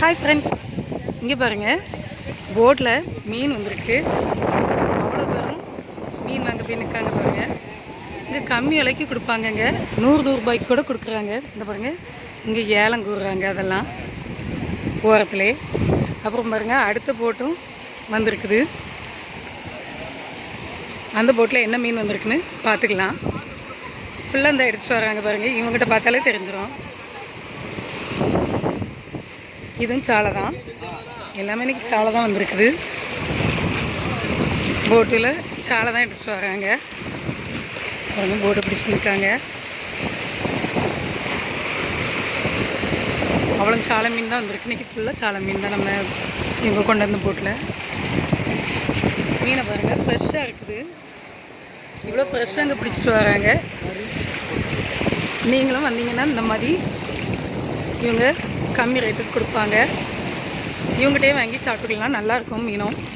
Hi friends இங்கே பாருங்கள் போட்டில் மீன் வந்திருக்கு. அவ்வளோ பேரும் மீன் வாங்க போய் நிற்காங்க பாருங்கள் இங்கே கம்மி விலைக்கு கொடுப்பாங்கங்க. நூறு நூறுபாய்க்கு கூட கொடுக்குறாங்க. இந்த பாருங்கள் இங்கே ஏலம் கூறுறாங்க அதெல்லாம். ஓரத்துலே. அப்புறம் பாருங்கள் அடுத்த போட்டும் வந்திருக்குது. அந்த போட்டில் என்ன மீன் வந்திருக்குன்னு பார்த்துக்கலாம் ஃபுல்லாக இந்த எடுத்துகிட்டு வராங்க பாருங்கள் இவங்ககிட்ட பார்த்தாலே தெரிஞ்சிடும் இதுவும் சாலை தான் எல்லாமே இன்றைக்கி சாலை தான் வந்திருக்குது. போட்டில் சாலை தான் எடுத்துகிட்டு வராங்க. அவங்க போட்டை பிடிச்சிட்டு இருக்காங்க அவ்வளோ சாலை மீன் தான் வந்திருக்கு. இன்றைக்கி ஃபுல்லாக சாலை மீன் தான் நம்ம இவங்க கொண்டு வந்த போட்டில் மீனை பாருங்கள் ஃப்ரெஷ்ஷாக இருக்குது. இவ்வளோ ஃப்ரெஷ்ஷாக அங்கே பிடிச்சிட்டு வராங்க. நீங்களும் வந்தீங்கன்னா இந்த மாதிரி இவங்க கம்மி ரேட்டுக்கு கொடுப்பாங்க. இவங்ககிட்டயே வாங்கி சாப்பிட்டுக்கலாம். நல்லாயிருக்கும் மீனும்.